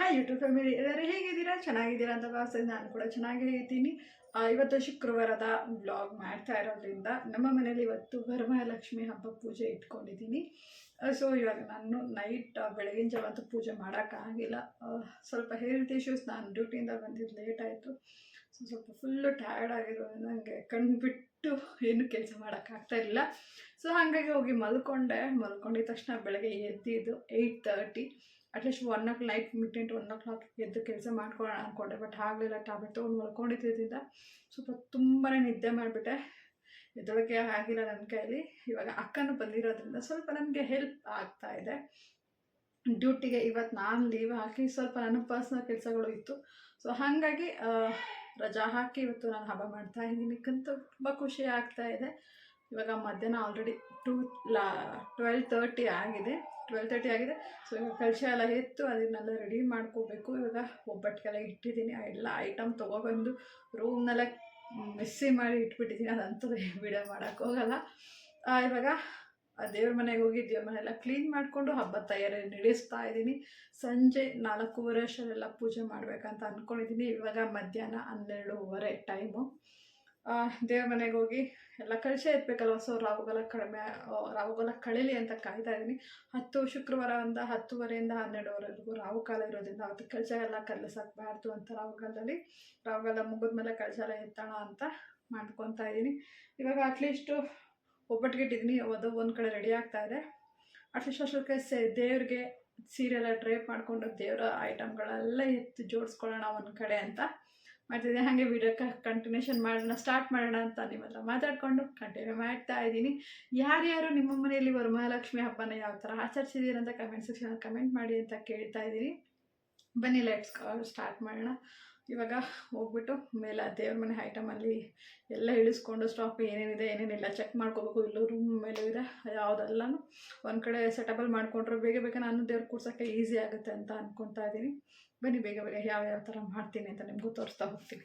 Hi YouTube family ಎಲ್ಲರೂ ಹೇಗಿದ್ದೀರಾ? ಚೆನ್ನಾಗಿದ್ದೀರಾ ಅಂತ ಭಾವಿಸ್ತೀನಿ. ನಾನು ಕೂಡ ಚೆನ್ನಾಗೇ ಇದ್ದೀನಿ. ಇವತ್ತು ಶುಕ್ರವಾರದ ಬ್ಲಾಗ್ ಮಾಡ್ತಾ ಇರೋದ್ರಿಂದ ನಮ್ಮ ಮನೇಲಿ ಇವತ್ತು ವರಮಹಾಲಕ್ಷ್ಮಿ ಹಬ್ಬ ಪೂಜೆ ಇಟ್ಕೊಂಡಿದ್ದೀನಿ. ಸೊ ಇವಾಗ ನಾನು ನೈಟ್ ಬೆಳಗಿನ ಜಾವ ಅಂತೂ ಪೂಜೆ ಮಾಡೋಕ್ಕಾಗಿಲ್ಲ ಸ್ವಲ್ಪ ಹೆಲ್ತ್ ಇಶ್ಯೂಸ್ ನಾನು ಡ್ಯೂಟಿಯಿಂದ ಬಂದಿದ್ದು ಲೇಟ್ ಆಯಿತು. ಸೊ ಸ್ವಲ್ಪ ಫುಲ್ಲು ಟಯರ್ಡ್ ಆಗಿರೋದ್ರಿಂದ ನನಗೆ ಕಣ್ಬಿಟ್ಟು ಏನು ಕೆಲಸ ಮಾಡೋಕ್ಕಾಗ್ತಾ ಇರಲಿಲ್ಲ. ಸೊ ಹಾಗಾಗಿ ಹೋಗಿ ಮಲ್ಕೊಂಡೆ. ಮಲ್ಕೊಂಡಿದ ತಕ್ಷಣ ಬೆಳಗ್ಗೆ ಎದ್ದಿದ್ದು eight thirty at least one o night midnight one o'clock ಎದ್ದು ಕೆಲಸ ಮಾಡ್ಕೊಳ್ಳೋಣ ಅಂದ್ಕೊಂಡೆ ಬಟ್ ಆಗಲಿಲ್ಲ ಟ್ಯಾಬ್ಲೆಟ್ ತೊಗೊಂಡು ಮಲ್ಕೊಂಡಿದ್ದರಿಂದ ಸ್ವಲ್ಪ ತುಂಬಾ ನಿದ್ದೆ ಮಾಡಿಬಿಟ್ಟೆ. ಎದ್ದೊಳಕ್ಕೆ ಆಗಿಲ್ಲ ನನ್ನ ಕೈಲಿ. ಇವಾಗ ಅಕ್ಕನೂ ಬಂದಿರೋದ್ರಿಂದ ಸ್ವಲ್ಪ ನನಗೆ ಹೆಲ್ಪ್ ಆಗ್ತಾ ಇದೆ. ಡ್ಯೂಟಿಗೆ ಇವತ್ತು ನಾನು ಲೀವ್ ಹಾಕಿ ಸ್ವಲ್ಪ ನನ್ನ ಪರ್ಸ್ನಲ್ ಕೆಲಸಗಳು ಇತ್ತು. ಸೊ ಹಾಗಾಗಿ ರಜಾ ಹಾಕಿ ಇವತ್ತು ನಾನು ಹಬ್ಬ ಮಾಡ್ತಾ ಇದ್ದೀನಿ. ಕಂತು ತುಂಬ ಖುಷಿ ಆಗ್ತಾ ಇದೆ. ಇವಾಗ ಮಧ್ಯಾಹ್ನ ಆಲ್ರೆಡಿ ಟೂ ಲಾ ಟ್ವೆಲ್ ತರ್ಟಿ ಆಗಿದೆ. ಟ್ವೆಲ್ ತರ್ಟಿ ಆಗಿದೆ. ಸೊ ಇವಾಗ ಕಳಶ ಎಲ್ಲ ಎತ್ತು ಅದನ್ನೆಲ್ಲ ರೆಡಿ ಮಾಡ್ಕೋಬೇಕು. ಇವಾಗ ಒಬ್ಬಟ್ಟಿಗೆಲ್ಲ ಇಟ್ಟಿದ್ದೀನಿ. ಎಲ್ಲ ಐಟಮ್ ತೊಗೊಬಂದು ರೂಮ್ನೆಲ್ಲ ಮಿಸ್ಸಿ ಮಾಡಿ ಇಟ್ಬಿಟ್ಟಿದ್ದೀನಿ. ಅದಂತೂ ವಿಡಿಯೋ ಮಾಡೋಕ್ಕೆ ಹೋಗಲ್ಲ. ಆ, ಇವಾಗ ದೇವ್ರ ಮನೆಗೆ ಹೋಗಿ ದೇವ್ರ ಮನೆಯೆಲ್ಲ ಕ್ಲೀನ್ ಮಾಡಿಕೊಂಡು ಹಬ್ಬ ತಯಾರಿ ನಡೆಸ್ತಾ ಇದ್ದೀನಿ. ಸಂಜೆ ನಾಲ್ಕೂವರೆ ಅಷ್ಟರಲ್ಲೆಲ್ಲ ಪೂಜೆ ಮಾಡಬೇಕಂತ ಅಂದ್ಕೊಂಡಿದ್ದೀನಿ ಇವಾಗ ಮಧ್ಯಾಹ್ನ ಹನ್ನೆರಡೂವರೆ ಟೈಮು ದೇವ್ರ ಮನೆಗೆ ಹೋಗಿ ಎಲ್ಲ ಕಳಶ ಎತ್ಬೇಕಲ್ವ ಸೊ ರಾಹುಗಲ ಕಡಿಮೆ ರಾಹುಗಲ ಕಳೀಲಿ ಅಂತ ಕಾಯ್ತಾ ಇದ್ದೀನಿ. ಹತ್ತು ಶುಕ್ರವಾರದಿಂದ ಹತ್ತುವರೆಯಿಂದ ಹನ್ನೆರಡುವರೆಗೂ ರಾವು ಕಾಲ ಇರೋದ್ರಿಂದ ಅದು ಕಳಶ ಎಲ್ಲ ಕಲಸಾಕಬಾರ್ದು ಅಂತ ರಾವುಗಾಲದಲ್ಲಿ ಮುಗಿದ ಮುಗಿದ್ಮೇಲೆ ಕಳಶ ಎಲ್ಲ ಎತ್ತೋಣ ಅಂತ ಮಾಡ್ಕೊತಾ ಇದ್ದೀನಿ. ಇವಾಗ ಅಟ್ಲೀಸ್ಟು ಒಬ್ಬಟ್ಟುಗಿಟ್ಟಿದ್ದೀನಿ ಅದು ಒಂದು ಕಡೆ ರೆಡಿ ಆಗ್ತಾ ಇದೆ. ಅಟ್ಲೀಸ್ಟ್ ಅಷ್ಟಕ್ಕೆ ಸೆ ದೇವ್ರಿಗೆ ಸೀರೆ ಎಲ್ಲ ಡ್ರೈಪ್ ಮಾಡಿಕೊಂಡು ದೇವರ ಐಟಮ್ಗಳೆಲ್ಲ ಎತ್ತು ಜೋಡಿಸ್ಕೊಳ್ಳೋಣ ಒಂದು ಕಡೆ ಅಂತ. ಮಾಡ್ತಿದ್ದೆ. ಹಾಗೆ ವಿಡಿಯೋ ಕಂಟಿನ್ಯೂಷನ್ ಮಾಡೋಣ ಸ್ಟಾರ್ಟ್ ಮಾಡೋಣ ಅಂತ ನಿಮ್ಮ ಹತ್ರ ಮಾತಾಡಿಕೊಂಡು ಕಂಟಿನ್ಯೂ ಮಾಡ್ತಾ ಇದ್ದೀನಿ. ಯಾರ್ಯಾರು ನಿಮ್ಮ ಮನೆಯಲ್ಲಿ ವರಮಹಾಲಕ್ಷ್ಮಿ ಹಬ್ಬನ ಯಾವ ಥರ ಆಚರಿಸಿದ್ದೀರಂತ ಕಮೆಂಟ್ ಸೆಕ್ಷನ್ ಕಮೆಂಟ್ ಮಾಡಿ ಅಂತ ಕೇಳ್ತಾ ಇದ್ದೀನಿ. ಬನ್ನಿ ಲೆಟ್ಸ್ ಸ್ಟಾರ್ಟ್ ಮಾಡೋಣ. ಇವಾಗ ಹೋಗ್ಬಿಟ್ಟು ಮೇಲೆ ದೇವ್ರ ಮನೆ ಐಟಮಲ್ಲಿ ಎಲ್ಲ ಇಳಿಸ್ಕೊಂಡು ಸ್ಟಾಕ್ ಏನೇನಿದೆ, ಏನೇನಿಲ್ಲ ಚೆಕ್ ಮಾಡ್ಕೋಬೇಕು. ಇಲ್ಲೂ ರೂಮ್ ಮೇಲೂ ಇದೆ. ಯಾವುದೆಲ್ಲನೂ ಒಂದು ಕಡೆ ಸೆಟಬಲ್ ಮಾಡಿಕೊಂಡ್ರೆ ಬೇಗ ಬೇಗ ನಾನು ದೇವ್ರ ಕೂರ್ಸೋಕ್ಕೆ ಈಸಿ ಆಗುತ್ತೆ ಅಂತ ಅಂದ್ಕೊತಾ ಇದ್ದೀನಿ. ಬನ್ನಿ ಬೇಗ ಬೇಗ ಯಾವ ಯಾವ ಥರ ಮಾಡ್ತೀನಿ ಅಂತ ನಿಮಗೂ ತೋರಿಸ್ತಾ ಹೋಗ್ತೀನಿ.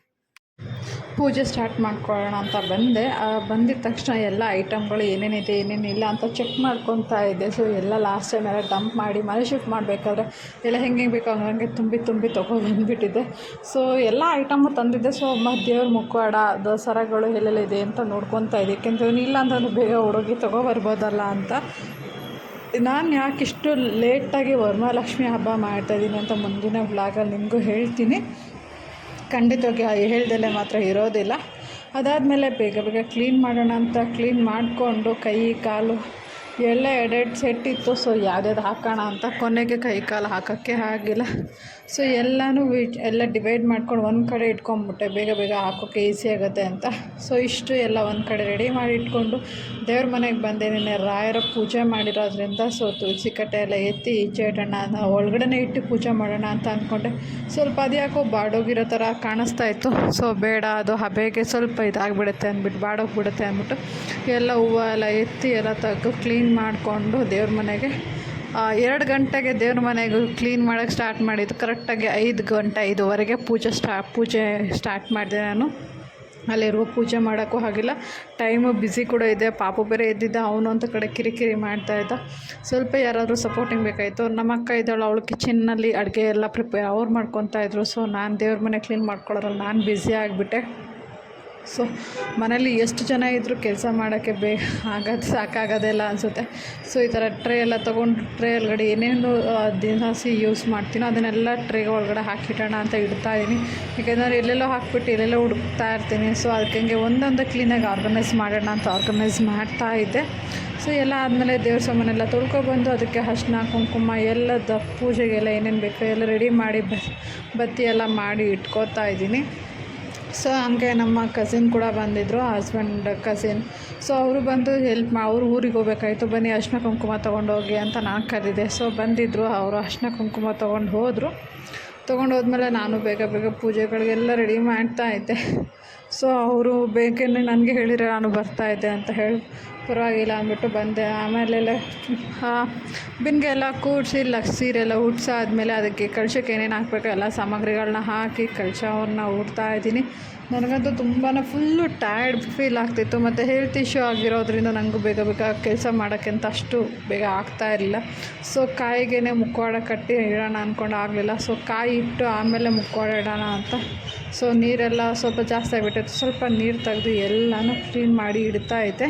ಪೂಜೆ ಸ್ಟಾರ್ಟ್ ಮಾಡ್ಕೊಳ್ಳೋಣ ಅಂತ ಬಂದೆ. ಬಂದಿದ ತಕ್ಷಣ ಎಲ್ಲ ಐಟಮ್ಗಳು ಏನೇನಿದೆ, ಏನೇನಿಲ್ಲ ಅಂತ ಚೆಕ್ ಮಾಡ್ಕೊತಾ ಇದ್ದೆ. ಸೊ ಎಲ್ಲ ಲಾಸ್ಟ್ ಟೈಮ್ ಎಲ್ಲ ಡಂಪ್ ಮಾಡಿ ಮನೆ ಶಿಫ್ಟ್ ಮಾಡಬೇಕಾದ್ರೆ ಎಲ್ಲ ಹೆಂಗೆ ಹೆಂಗೆ ಬೇಕೋ ಹಂಗೆ ತುಂಬಿ ತುಂಬಿ ತೊಗೊಬಂದ್ಬಿಟ್ಟಿದ್ದೆ ಸೊ ಎಲ್ಲ ಐಟಮು ತಂದಿದ್ದೆ. ಸೊ ಮತ್ತು ದೇವ್ರ ಮುಖವಾಡ, ದಸರಾಗಳು ಎಲ್ಲೆಲ್ಲಿದೆ ಅಂತ ನೋಡ್ಕೊತಾ ಇದ್ದೆ. ಯಾಕೆಂದ್ರೆ ಇಲ್ಲ ಅಂತಂದ್ರೆ ಬೇಗ ಹುಡುಗಿ ತೊಗೊಬರ್ಬೋದಲ್ಲ ಅಂತ. ನಾನು ಯಾಕೆ ಇಷ್ಟು ಲೇಟಾಗಿ ವರಮಹಾಲಕ್ಷ್ಮಿ ಹಬ್ಬ ಮಾಡ್ತಾಯಿದ್ದೀನಿ ಅಂತ ಮುಂದಿನ ವ್ಲಾಗಲ್ಲಿ ನಿಮಗೂ ಹೇಳ್ತೀನಿ. ಖಂಡಿತವಾಗಿ ಹೇಳ್ದಲ್ಲೇ ಮಾತ್ರ ಇರೋದಿಲ್ಲ. ಅದಾದಮೇಲೆ ಬೇಗ ಬೇಗ ಕ್ಲೀನ್ ಮಾಡೋಣ ಅಂತ ಕ್ಲೀನ್ ಮಾಡಿಕೊಂಡು ಕೈ ಕಾಲು ಎಲ್ಲ ಎರಡೆರಡು ಸೆಟ್ ಇತ್ತು ಸೊ ಯಾವುದ್ಯಾವ್ದು ಹಾಕೋಣ ಅಂತ ಕೊನೆಗೆ ಕೈ ಕಾಲು ಹಾಕೋಕ್ಕೆ ಆಗಿಲ್ಲ. ಸೊ ಎಲ್ಲನೂ ಎಲ್ಲ ಡಿವೈಡ್ ಮಾಡ್ಕೊಂಡು ಒಂದು ಕಡೆ ಇಟ್ಕೊಂಡ್ಬಿಟ್ಟೆ ಬೇಗ ಬೇಗ ಹಾಕೋಕ್ಕೆ ಈಸಿ ಆಗುತ್ತೆ ಅಂತ. ಸೊ ಇಷ್ಟು ಎಲ್ಲ ಒಂದು ಕಡೆ ರೆಡಿ ಮಾಡಿ ಇಟ್ಕೊಂಡು ದೇವ್ರ ಮನೆಗೆ ಬಂದೆ. ನಿನ್ನೆ ರಾಯರ ಪೂಜೆ ಮಾಡಿರೋದ್ರಿಂದ ಸೊ ತುಳಸಿ ಕಟ್ಟೆ ಎಲ್ಲ ಎತ್ತಿ ಈಚೆ ಇಡೋಣ ನಾವು ಒಳಗಡೆನೇ ಇಟ್ಟು ಪೂಜೆ ಮಾಡೋಣ ಅಂತ ಅಂದ್ಕೊಂಡೆ ಸ್ವಲ್ಪ ಅದು ಯಾಕೋ ಬಾಡೋಗಿರೋ ಥರ ಕಾಣಿಸ್ತಾ ಇತ್ತು. ಸೊ ಬೇಡ, ಅದು ಹಬೆಗೆ ಸ್ವಲ್ಪ ಇದಾಗಿಬಿಡುತ್ತೆ ಅಂದ್ಬಿಟ್ಟು ಬಾಡೋಗಿಬಿಡುತ್ತೆ ಅಂದ್ಬಿಟ್ಟು ಎಲ್ಲ ಹೂವು ಎಲ್ಲ ಎತ್ತಿ ಎಲ್ಲ ತೆಗೆದು ಕ್ಲೀನ್ ಮಾಡಿಕೊಂಡು ದೇವ್ರ ಮನೆಗೆ ಎರಡು ಗಂಟೆಗೆ ದೇವ್ರ ಮನೆಗೆ ಕ್ಲೀನ್ ಮಾಡೋಕ್ಕೆ ಸ್ಟಾರ್ಟ್ ಮಾಡಿದ್ದು. ಕರೆಕ್ಟಾಗಿ ಐದು ಗಂಟೆ, ಐದುವರೆಗೆ ಪೂಜೆ ಸ್ಟಾ ಪೂಜೆ ಸ್ಟಾರ್ಟ್ ಮಾಡಿದೆ ನಾನು. ಅಲ್ಲಿರುವ ಪೂಜೆ ಮಾಡೋಕ್ಕೂ ಆಗಿಲ್ಲ ಟೈಮು ಬ್ಯುಸಿ ಕೂಡ ಇದೆ. ಪಾಪು ಬೇರೆ ಇದ್ದಿದ್ದ ಅವನು ಅಂತ ಕಡೆ ಕಿರಿಕಿರಿ ಮಾಡ್ತಾ ಇದ್ದ. ಸ್ವಲ್ಪ ಯಾರಾದರೂ ಸಪೋರ್ಟಿಂಗ್ ಬೇಕಾಯಿತು. ನಮ್ಮ ಅಕ್ಕ ಇದ್ದಾಳು, ಅವಳು ಕಿಚನ್ನಲ್ಲಿ ಅಡುಗೆ ಎಲ್ಲ ಪ್ರಿಪೇರ್ ಅವ್ರು ಮಾಡ್ಕೊತಾ ಇದ್ರು. ಸೊ ನಾನು ದೇವ್ರ ಮನೆ ಕ್ಲೀನ್ ಮಾಡ್ಕೊಳ್ಳೋದ್ರಲ್ಲಿ ನಾನು ಬ್ಯುಸಿ ಆಗಿಬಿಟ್ಟೆ. ಸೊ, ಮನೇಲಿ ಎಷ್ಟು ಜನ ಇದ್ದರೂ ಕೆಲಸ ಮಾಡೋಕ್ಕೆ ಬೇ, ಆಗೋದು ಸಾಕಾಗೋದಿಲ್ಲ ಅನಿಸುತ್ತೆ. ಸೊ, ಈ ಥರ ಟ್ರೇ ಎಲ್ಲ ತೊಗೊಂಡು, ಟ್ರೇ ಒಳಗಡೆ ಏನೇನು ದಿನಸಿ ಯೂಸ್ ಮಾಡ್ತೀನೋ ಅದನ್ನೆಲ್ಲ ಟ್ರೇ ಒಳಗಡೆ ಹಾಕಿಡೋಣ ಅಂತ ಇಡ್ತಾ ಇದ್ದೀನಿ ಯಾಕೆಂದರೆ ಎಲ್ಲೆಲ್ಲೋ ಹಾಕ್ಬಿಟ್ಟು ಎಲ್ಲೆಲ್ಲೋ ಹುಡುಕ್ತಾ ಇರ್ತೀನಿ. ಸೊ, ಅದಕ್ಕೆ ಹಂಗೆ ಒಂದೊಂದು ಕ್ಲೀನಾಗಿ ಆರ್ಗನೈಸ್ ಮಾಡೋಣ ಅಂತ ಆರ್ಗನೈಸ್ ಮಾಡ್ತಾ ಇದ್ದೆ. ಸೊ, ಎಲ್ಲ ಆದಮೇಲೆ ದೇವ್ರ ಸಾಮಾನೆಲ್ಲ ತೊಳ್ಕೊಬಂದು ಅದಕ್ಕೆ ಅರ್ಶಿನ, ಕುಂಕುಮ ಎಲ್ಲದ ಪೂಜೆಗೆಲ್ಲ ಏನೇನು ಬೇಕೋ ಎಲ್ಲ ರೆಡಿ ಮಾಡಿ ಬತ್ತಿ ಎಲ್ಲ ಮಾಡಿ ಇಟ್ಕೋತಾ ಇದ್ದೀನಿ ಸೊ ಹಂಗೆ ನಮ್ಮ ಕಸಿನ್ ಕೂಡ ಬಂದಿದ್ದರು ಹಸ್ಬೆಂಡ್ ಕಸಿನ್ ಸೊ ಅವರು ಬಂದು ಹೆಲ್ಪ್ ಮಾ ಅವರು ಊರಿಗೆ ಹೋಗ್ಬೇಕಾಯ್ತು. ಬನ್ನಿ, ಅರ್ಶಿನ ಕುಂಕುಮ ತೊಗೊಂಡೋಗಿ ಅಂತ ನಾನು ಕರೆದಿದ್ದೆ ಸೊ ಬಂದಿದ್ದರು ಅವರು ಅರ್ಶಿನ ಕುಂಕುಮ ತೊಗೊಂಡು ಹೋದರು. ತೊಗೊಂಡು ಹೋದ್ಮೇಲೆ ನಾನು ಬೇಗ ಬೇಗ ಪೂಜೆಗಳಿಗೆಲ್ಲ ರೆಡಿ ಮಾಡ್ತಾ ಇದ್ದೆ. ಸೊ ಅವರು ಬೇಗನೆ ನನಗೆ ಹೇಳಿದರೆ ನಾನು ಬರ್ತಾ ಇದ್ದೆ ಅಂತ ಹೇಳಿ ಪರವಾಗಿಲ್ಲ ಅಂದ್ಬಿಟ್ಟು ಬಂದೆ. ಆಮೇಲೆಲ್ಲ ಬಿನ್ಗೆ ಎಲ್ಲ ಕೂಡಿಸಿ ಲಕ್ಸೀರೆಲ್ಲ ಉಡ್ಸಾದ್ಮೇಲೆ ಅದಕ್ಕೆ ಕಳ್ಸೋಕ್ಕೆ ಏನೇನು ಹಾಕಬೇಕು, ಎಲ್ಲ ಸಾಮಗ್ರಿಗಳನ್ನ ಹಾಕಿ ಕಳಶವ್ರನ್ನ ಉಡ್ತಾ ಇದ್ದೀನಿ. ನನಗಂತೂ ತುಂಬಾ ಫುಲ್ಲು ಟಯರ್ಡ್ ಫೀಲ್ ಆಗ್ತಿತ್ತು. ಮತ್ತು ಹೆಲ್ತ್ ಇಶ್ಯೂ ಆಗಿರೋದ್ರಿಂದ ನನಗೂ ಬೇಗ ಬೇಗ ಕೆಲಸ ಮಾಡೋಕ್ಕಿಂತ ಅಷ್ಟು ಬೇಗ ಆಗ್ತಾ ಇರಲಿಲ್ಲ. ಸೊ ಕಾಯಿಗೆ ಮುಖವಾಡ ಕಟ್ಟಿ ಇಡೋಣ ಅಂದ್ಕೊಂಡು ಆಗಲಿಲ್ಲ. ಸೊ ಕಾಯಿ ಇಟ್ಟು ಆಮೇಲೆ ಮುಖವಾಡ ಇಡೋಣ ಅಂತ. ಸೊ ನೀರೆಲ್ಲ ಸ್ವಲ್ಪ ಜಾಸ್ತಿ ಆಗಿಬಿಟ್ಟಿತ್ತು. ಸ್ವಲ್ಪ ನೀರು ತೆಗೆದು ಎಲ್ಲನೂ ಕ್ಲೀನ್ ಮಾಡಿ ಇಡ್ತಾ ಇದ್ದೆ.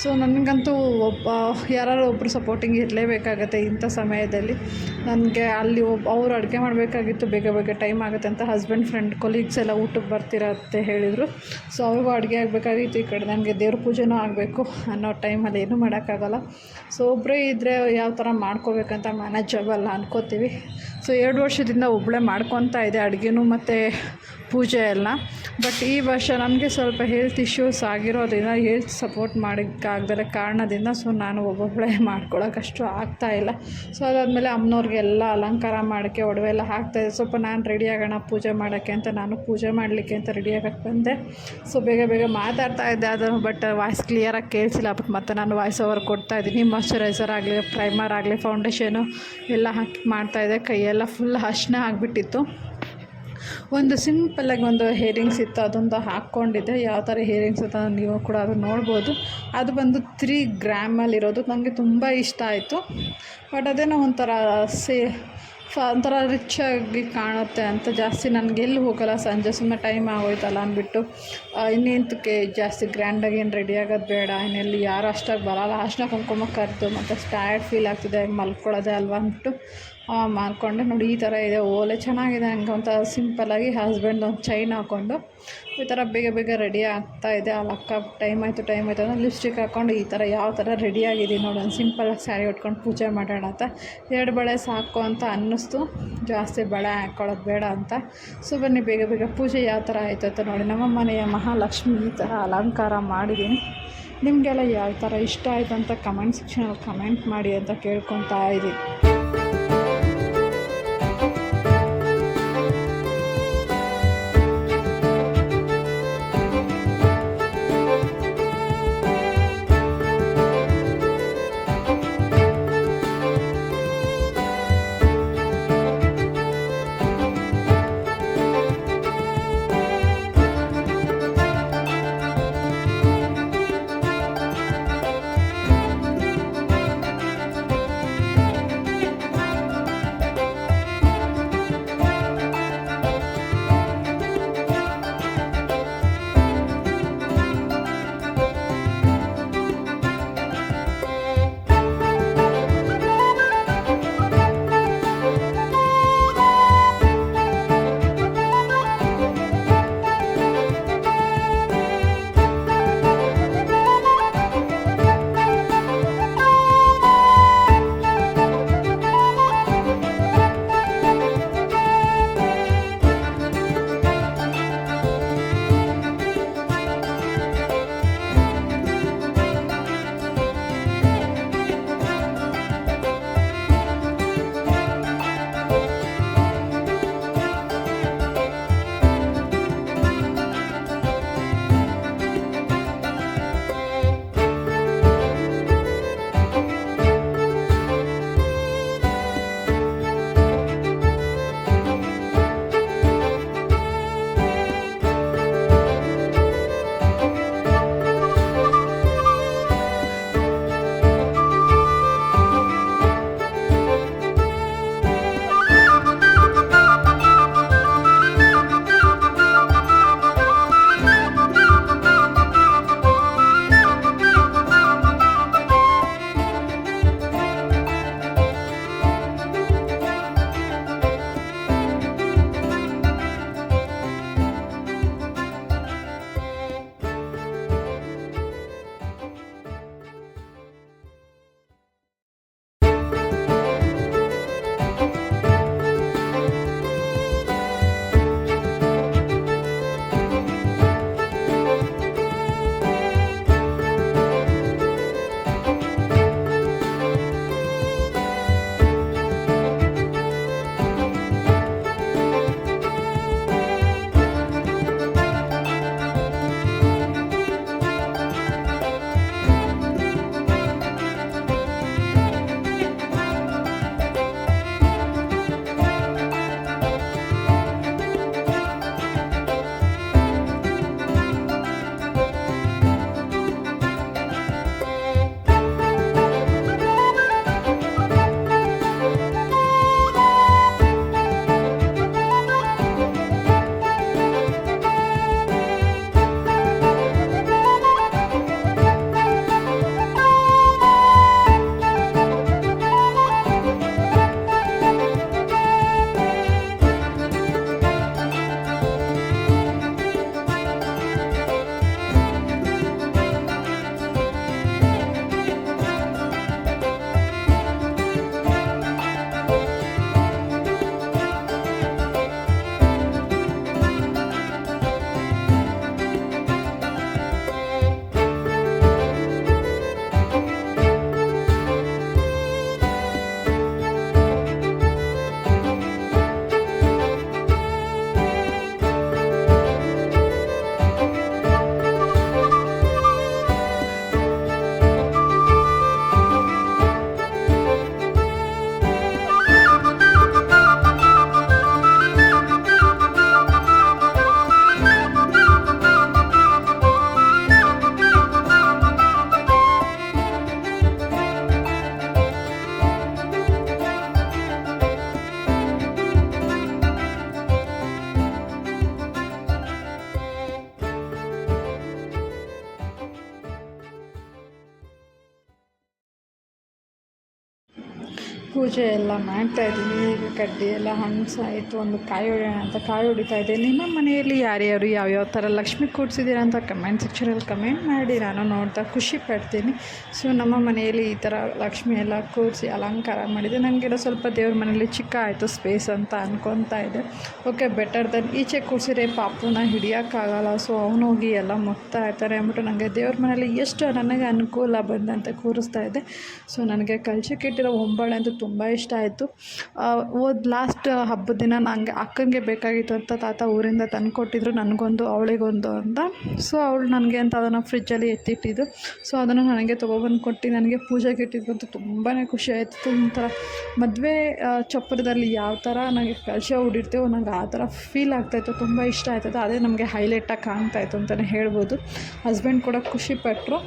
ಸೊ ನನಗಂತೂ ಒಬ್ಬ ಯಾರಾದ್ರು ಒಬ್ಬರು ಸಪೋರ್ಟಿಂಗ್ ಇರಲೇಬೇಕಾಗತ್ತೆ ಇಂಥ ಸಮಯದಲ್ಲಿ. ನನಗೆ ಅಲ್ಲಿ ಒಬ್ಬ ಅವರು ಅಡುಗೆ ಮಾಡಬೇಕಾಗಿತ್ತು, ಬೇಗ ಬೇಗ ಟೈಮ್ ಆಗುತ್ತೆ ಅಂತ ಹಸ್ಬೆಂಡ್ ಫ್ರೆಂಡ್ ಕೊಲೀಗ್ಸ್ ಎಲ್ಲ ಊಟಕ್ಕೆ ಬರ್ತಿರತ್ತೆ ಹೇಳಿದರು. ಸೊ ಅವ್ರಿಗೂ ಅಡುಗೆ ಆಗಬೇಕಾಗಿತ್ತು, ಈ ಕಡೆ ನನಗೆ ದೇವ್ರ ಪೂಜೆನೂ ಆಗಬೇಕು ಅನ್ನೋ ಟೈಮಲ್ಲಿ ಏನೂ ಮಾಡೋಕ್ಕಾಗಲ್ಲ. ಸೊ ಒಬ್ಬರೇ ಇದ್ದರೆ ಯಾವ ಥರ ಮಾಡ್ಕೋಬೇಕಂತ ಮ್ಯಾನೇಜಬಲ್ ಅನ್ಕೋತೀವಿ. ಸೊ ಎರಡು ವರ್ಷದಿಂದ ಒಬ್ಬಳೇ ಮಾಡ್ಕೊತಾ ಇದೆ ಅಡುಗೆನೂ ಮತ್ತು ಪೂಜೆ ಎಲ್ಲ. ಬಟ್ ಈ ವರ್ಷ ನಮಗೆ ಸ್ವಲ್ಪ ಹೆಲ್ತ್ ಇಶ್ಯೂಸ್ ಆಗಿರೋದ್ರಿಂದ ಹೆಲ್ತ್ ಸಪೋರ್ಟ್ ಮಾಡೋಕ್ಕಾಗ್ದಲೆ ಕಾರಣದಿಂದ ಸೊ ನಾನು ಒಬ್ಬೊಬ್ಬಳೇ ಆಗ್ತಾ ಆಗ್ತಾಯಿಲ್ಲ ಸೊ ಅದಾದಮೇಲೆ ಅಮ್ಮನವ್ರಿಗೆಲ್ಲ ಅಲಂಕಾರ ಮಾಡೋಕ್ಕೆ, ಒಡವೆ ಎಲ್ಲ ಹಾಕ್ತಾಯಿದ್ದೆ ಸ್ವಲ್ಪ ನಾನು ರೆಡಿ ಆಗೋಣ, ಪೂಜೆ ಮಾಡೋಕ್ಕೆ ಅಂತ ನಾನು ಪೂಜೆ ಮಾಡಲಿಕ್ಕೆ ಅಂತ ರೆಡಿ ಆಗಕ್ಕೆ ಬಂದೆ. ಸೊ ಬೇಗ ಬೇಗ ಮಾತಾಡ್ತಾ ಇದ್ದೆ ಅದು ಬಟ್ ವಾಯ್ಸ್ ಕ್ಲಿಯರಾಗಿ ಕೇಳಿಸಿಲ್ಲ. ಬಟ್ ಮತ್ತೆ ನಾನು ವಾಯ್ಸ್ ಓವರ್ ಕೊಡ್ತಾ ಇದ್ದೀನಿ. ಮಾಯ್ಚರೈಸರ್ ಆಗಲಿ ಪ್ರೈಮರ್ ಆಗಲಿ ಫೌಂಡೇಶನು ಎಲ್ಲ ಹಾಕಿ ಮಾಡ್ತಾಯಿದ್ದೆ ಕೈಯೆಲ್ಲ ಫುಲ್ ಹಶ್ನ ಆಗಿಬಿಟ್ಟಿತ್ತು. ಒಂದು ಸಿಂಪಲ್ಲಾಗಿ ಒಂದು ಹೇರಿಂಗ್ಸ್ ಇತ್ತು, ಅದೊಂದು ಹಾಕ್ಕೊಂಡಿದ್ದೆ. ಯಾವ ಥರ ಹೇರಿಂಗ್ಸ್ ಅಂತ ನೀವು ಕೂಡ ಅದು ನೋಡ್ಬೋದು. ಅದು ಬಂದು ತ್ರೀ ಗ್ರಾಮಲ್ಲಿರೋದು ನನಗೆ ತುಂಬ ಇಷ್ಟ ಆಯಿತು. ಬಟ್ ಅದೇನೋ ಒಂಥರ ಸೇ, ಫ, ಒಂಥರ ಆಗಿ ಕಾಣುತ್ತೆ ಅಂತ ಜಾಸ್ತಿ ನನಗೆ ಎಲ್ಲಿ ಹೋಗಲ್ಲ. ಸಂಜೆ ಸುಮ್ಮನೆ ಟೈಮ್ ಆಗೋಯ್ತಲ್ಲ ಅಂದ್ಬಿಟ್ಟು ಇನ್ನೇಂತಕ್ಕೆ ಜಾಸ್ತಿ ಗ್ರ್ಯಾಂಡಾಗಿ ಏನು ರೆಡಿ ಆಗೋದು ಬೇಡ. ಇನ್ನೆಲ್ಲಿ ಯಾರು ಅಷ್ಟಾಗಿ ಬರೋಲ್ಲ. ಅಷ್ಟನ್ನ ಕುಂಕುಮ ಕರೆದು ಮತ್ತು ಟಯರ್ಡ್ ಫೀಲ್ ಆಗ್ತಿದೆ. ಮಲ್ಕೊಳ್ಳೋದೆ ಅಲ್ವಾ ಅಂದ್ಬಿಟ್ಟು ಮಾಡಿಕೊಂಡೆ ನೋಡಿ, ಈ ಥರ ಇದೆ. ಓಲೆ ಚೆನ್ನಾಗಿದೆ ಹಂಗೆ ಒಂಥರ ಸಿಂಪಲ್ಲಾಗಿ ಹಸ್ಬೆಂಡ್ ಒಂದು ಚೈನ್ ಹಾಕ್ಕೊಂಡು ಈ ಥರ ಬೇಗ ಬೇಗ ರೆಡಿ ಆಗ್ತಾ ಇದೆ. ಅಲ್ಲಿ ಅಕ್ಕ ಟೈಮ್ ಆಯಿತು ಟೈಮ್ ಆಯಿತು ಅಂದರೆ ಲಿಪ್ಸ್ಟಿಕ್ ಹಾಕ್ಕೊಂಡು ಈ ಥರ ಯಾವ ಥರ ರೆಡಿ ಆಗಿದ್ದೀನಿ ನೋಡಿ. ಒಂದು ಸಿಂಪಲಾಗಿ ಸ್ಯಾರಿ ಉಟ್ಕೊಂಡು ಪೂಜೆ ಮಾಡೋಣ ಅಂತ ಎರಡು ಬಳೆ ಸಾಕು ಅಂತ ಅನ್ನಿಸ್ತು. ಜಾಸ್ತಿ ಬಳೆ ಹಾಕ್ಕೊಳ್ಳೋದು ಬೇಡ ಅಂತ. ಸೊ ಬನ್ನಿ, ಬೇಗ ಬೇಗ ಪೂಜೆ ಯಾವ ಥರ ಆಯಿತು ಅಂತ ನೋಡಿ. ನಮ್ಮ ಮನೆಯ ಮಹಾಲಕ್ಷ್ಮಿ ಈ ಥರ ಅಲಂಕಾರ ಮಾಡಿದ್ದೀನಿ ನಿಮಗೆಲ್ಲ ಯಾವ ಥರ ಇಷ್ಟ ಆಯಿತು ಅಂತ ಕಮೆಂಟ್ ಸೆಕ್ಷನಲ್ಲಿ ಕಮೆಂಟ್ ಮಾಡಿ ಅಂತ ಕೇಳ್ಕೊತಾ ಇದ್ದೀನಿ ಪೂಜೆ ಎಲ್ಲ ಮಾಡ್ತಾ ಇದ್ದೀನಿ. ಈಗ ಕಡ್ಡಿ ಎಲ್ಲ ಹಣ್ಣಾಯಿತು ಒಂದು ಕಾಯಿ ಹೊಡೆಯೋಣ ಅಂತ ಕಾಯಿ ಹೊಡಿತಾ ಇದ್ದೆ ನಿಮ್ಮ ಮನೆಯಲ್ಲಿ ಯಾರ್ಯಾರು ಯಾವ್ಯಾವ ಥರ ಲಕ್ಷ್ಮಿ ಕೂಡ್ಸಿದ್ದೀರಾ ಅಂತ ಕಮೆಂಟ್ ಸೆಕ್ಷನಲ್ಲಿ ಕಮೆಂಟ್ ಮಾಡಿ. ನಾನು ನೋಡ್ತಾ ಖುಷಿ ಪಡ್ತೀನಿ. ಸೊ ನಮ್ಮ ಮನೆಯಲ್ಲಿ ಈ ಥರ ಲಕ್ಷ್ಮಿ ಎಲ್ಲ ಕೂರಿಸಿ ಅಲಂಕಾರ ಮಾಡಿದೆ. ನನಗೆಲ್ಲ ಸ್ವಲ್ಪ ದೇವ್ರ ಮನೆಯಲ್ಲಿ ಚಿಕ್ಕ ಆಯಿತು ಸ್ಪೇಸ್ ಅಂತ ಅನ್ಕೊತಾ ಇದೆ. ಓಕೆ ಬೆಟರ್ ದೆನ್ ಈಚೆ ಕೂರಿಸಿದ್ರೆ ಪಾಪುನ ಹಿಡಿಯೋಕ್ಕಾಗಲ್ಲ. ಸೊ ಅವನೋಗಿ ಎಲ್ಲ ಮುಗ್ತಾ ಇರ್ತಾರೆ ಅಂದ್ಬಿಟ್ಟು ನನಗೆ ದೇವ್ರ ಮನೆಯಲ್ಲಿ ಎಷ್ಟು ನನಗೆ ಅನುಕೂಲ ಬಂದಂತೆ ಕೂರಿಸ್ತಾ ಇದ್ದೆ ಸೊ ನನಗೆ ಕಲ್ಚಕ್ಕಿಟ್ಟಿರೋ ಹೊಂಬಳೆ ಅಂತೂ ತುಂಬ ಇಷ್ಟ ಆಯಿತು. ಹೋದ ಲಾಸ್ಟ್ ಹಬ್ಬದ ದಿನ ನನಗೆ ಅಕ್ಕನಿಗೆ ಬೇಕಾಗಿತ್ತು ಅಂತ ತಾತ ಊರಿಂದ ತಂದು ಕೊಟ್ಟಿದ್ರು ನನಗೊಂದು, ಅವಳಿಗೊಂದು ಅಂತ. ಸೊ ಅವಳು ನನಗೆ ಅಂತ ಅದನ್ನು ಫ್ರಿಜ್ಜಲ್ಲಿ ಎತ್ತಿಟ್ಟಿದ್ದು. ಸೊ ಅದನ್ನು ನನಗೆ ತೊಗೊಬಂದು ಕೊಟ್ಟು ನನಗೆ ಪೂಜೆಗೆ ಇಟ್ಟಿದ್ದಂತೂ ತುಂಬಾ ಖುಷಿ ಆಯಿತು. ಒಂಥರ ಮದುವೆ ಚಪ್ಪರದಲ್ಲಿ ಯಾವ ಥರ ನನಗೆ ಕಲಶ ಉಡಿರ್ತೀವೋ ನನಗೆ ಆ ಥರ ಫೀಲ್ ಆಗ್ತಾಯಿತ್ತು ತುಂಬ ಇಷ್ಟ ಆಯ್ತದ. ಅದೇ ನಮಗೆ ಹೈಲೈಟಾಗಿ ಕಾಣ್ತಾಯಿತ್ತು ಅಂತಲೇ ಹೇಳ್ಬೋದು. ಹಸ್ಬೆಂಡ್ ಕೂಡ ಖುಷಿಪಟ್ಟರು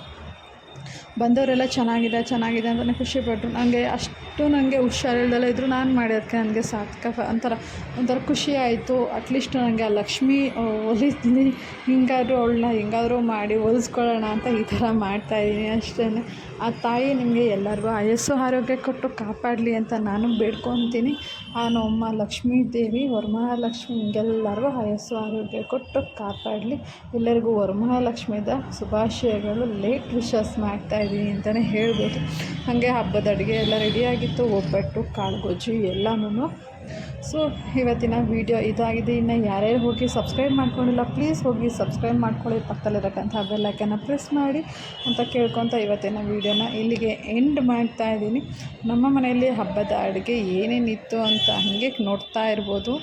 ಬಂದವರೆಲ್ಲ ಚೆನ್ನಾಗಿದೆ ಚೆನ್ನಾಗಿದೆ ಅಂತಲೇ ಖುಷಿಪಟ್ಟರು ನನಗೆ ಅಷ್ಟು ನನಗೆ ಹುಷಾರಿಲ್ದೆಲ್ಲ ಇದ್ದರೂ ನಾನು ಮಾಡಿದ್ದಕ್ಕೆ ನನಗೆ ಸಾರ್ಥಕ ಒಂಥರ ಒಂಥರ ಖುಷಿ ಆಯಿತು. ಅಟ್ಲೀಸ್ಟ್ ನನಗೆ ಆ ಲಕ್ಷ್ಮಿ ಹೊಲಿದ್ಲಿ ಹಿಂಗಾದ್ರೂ ಅವಳನ್ನ ಹೆಂಗಾದ್ರೂ ಮಾಡಿ, ಒಲಿಸ್ಕೊಳ್ಳೋಣ ಅಂತ ಈ ಥರ ಮಾಡ್ತಾಯಿದ್ದೀನಿ ಅಷ್ಟೇ ಆ ತಾಯಿ ನಿಮಗೆ ಎಲ್ಲರಿಗೂ ಆಯಸ್ಸು, ಆರೋಗ್ಯ ಕೊಟ್ಟು ಕಾಪಾಡಲಿ ಅಂತ ನಾನು ಬೇಡ್ಕೊತೀನಿ. ಆ ನಮ್ಮ ಲಕ್ಷ್ಮೀ ದೇವಿ, ವರಮಹಾಲಕ್ಷ್ಮಿ, ನಿಮಗೆಲ್ಲರಿಗೂ ಆಯಸ್ಸು, ಆರೋಗ್ಯ ಕೊಟ್ಟು ಕಾಪಾಡಲಿ. ಎಲ್ಲರಿಗೂ ವರಮಹಾಲಕ್ಷ್ಮಿದ ಶುಭಾಶಯಗಳು. ಲೇಟ್ ವಿಶಸ್ ಮಾಡ್ತಾಯಿದ್ದೀನಿ ಅಂತಲೇ ಹೇಳ್ಬೋದು. ಹಾಗೆ ಹಬ್ಬದ ಅಡುಗೆ ಎಲ್ಲ ರೆಡಿಯಾಗಿತ್ತು ಒಬ್ಬಟ್ಟು ಕಾಳು ಗೊಜ್ಜು ಎಲ್ಲನೂ ಸೊ, ಇವತ್ತಿನ ವೀಡಿಯೋ ಇದಾಗಿದೆ. ಇನ್ನು ಯಾರ್ಯಾರು ಹೋಗಿ ಸಬ್ಸ್ಕ್ರೈಬ್ ಮಾಡ್ಕೊಂಡಿಲ್ಲ ಪ್ಲೀಸ್ ಹೋಗಿ ಸಬ್ಸ್ಕ್ರೈಬ್ ಮಾಡ್ಕೊಳ್ಳಿ. ಪಕ್ಕದಲ್ಲಿರಕ್ಕಂಥ ಬೆಲ್ಲೈಕನ್ನು ಪ್ರೆಸ್ ಮಾಡಿ ಅಂತ ಕೇಳ್ಕೊತ ಇವತ್ತಿನ ವೀಡಿಯೋನ ಇಲ್ಲಿಗೆ ಎಂಡ್ ಮಾಡ್ತಾ ಇದ್ದೀನಿ. ನಮ್ಮ ಮನೆಯಲ್ಲಿ ಹಬ್ಬದ ಅಡುಗೆ ಏನೇನಿತ್ತು ಅಂತ ಹಾಗೆ ನೋಡ್ತಾ ಇರ್ಬೋದು.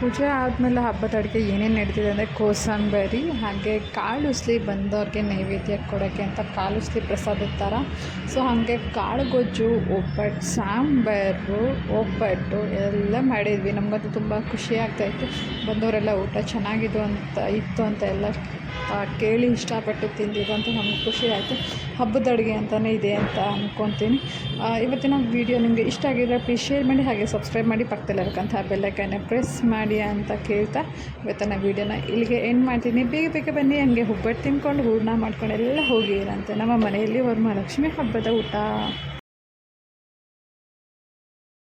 ಪೂಜೆ ಆದಮೇಲೆ ಹಬ್ಬದ ಅಡುಗೆ ಏನೇನು ನಡೀತಿದೆ ಅಂದರೆ ಕೋಸಂಬರಿ, ಹಾಗೆ ಕಾಳು ಉಸ್ಲಿ ಬಂದವ್ರಿಗೆ ನೈವೇದ್ಯ ಕೊಡೋಕ್ಕೆ ಅಂತ ಕಾಳು ಉಸ್ಲಿ ಪ್ರಸಾದದ ಥರ ಸೊ ಹಾಗೆ ಕಾಳು ಗೊಜ್ಜು, ಒಬ್ಬಟ್ಟು, ಸಾಂಬಾರು, ಒಬ್ಬಟ್ಟು ಎಲ್ಲ ಮಾಡಿದ್ವಿ. ನಮಗಂತೂ ತುಂಬ ಖುಷಿ ಆಗ್ತಾಯಿತ್ತು ಬಂದವರೆಲ್ಲ ಊಟ ಚೆನ್ನಾಗಿದ್ದು ಅಂತ, ಇತ್ತು ಅಂತ ಎಲ್ಲ ಕೇಳಿ ಇಷ್ಟಪಟ್ಟು ತಿಂದಿದ್ದು ಅಂತ ನಮ್ಗೆ ಖುಷಿ ಆಯಿತು. ಹಬ್ಬದ ಅಡುಗೆ ಅಂತಲೇ ಇದೆ ಅಂತ ಅಂದ್ಕೊತೀನಿ ಇವತ್ತಿನ ವೀಡಿಯೋ ನಿಮಗೆ ಇಷ್ಟ ಆಗಿದ್ರೆ ಪ್ಲೀಸ್ ಶೇರ್ ಮಾಡಿ, ಹಾಗೆ ಸಬ್ಸ್ಕ್ರೈಬ್ ಮಾಡಿ. ಪಕ್ಕದಲ್ಲಿ ಇರಕ್ಕಂಥ ಬೆಲ್ಲೈಕನ್ನ ಪ್ರೆಸ್ ಮಾಡಿ. ಅಂತ ಕೇಳ್ತಾ ಇವತ್ತಿನ ವೀಡಿಯೋನ ಇಲ್ಲಿಗೆ ಎಂಡ್ ಮಾಡ್ತೀನಿ. ಬೇಗ ಬೇಗ ಬನ್ನಿ, ಹಂಗೆ ಹುಬ್ಬಟ್ಟು ತಿನ್ಕೊಂಡು ಹೂರ್ಣ ಮಾಡ್ಕೊಂಡು ಎಲ್ಲ ಹೋಗಿ ಇರಂತೆ ನಮ್ಮ ಮನೆಯಲ್ಲಿ ವರಮಹಾಲಕ್ಷ್ಮಿ ಹಬ್ಬದ ಊಟ.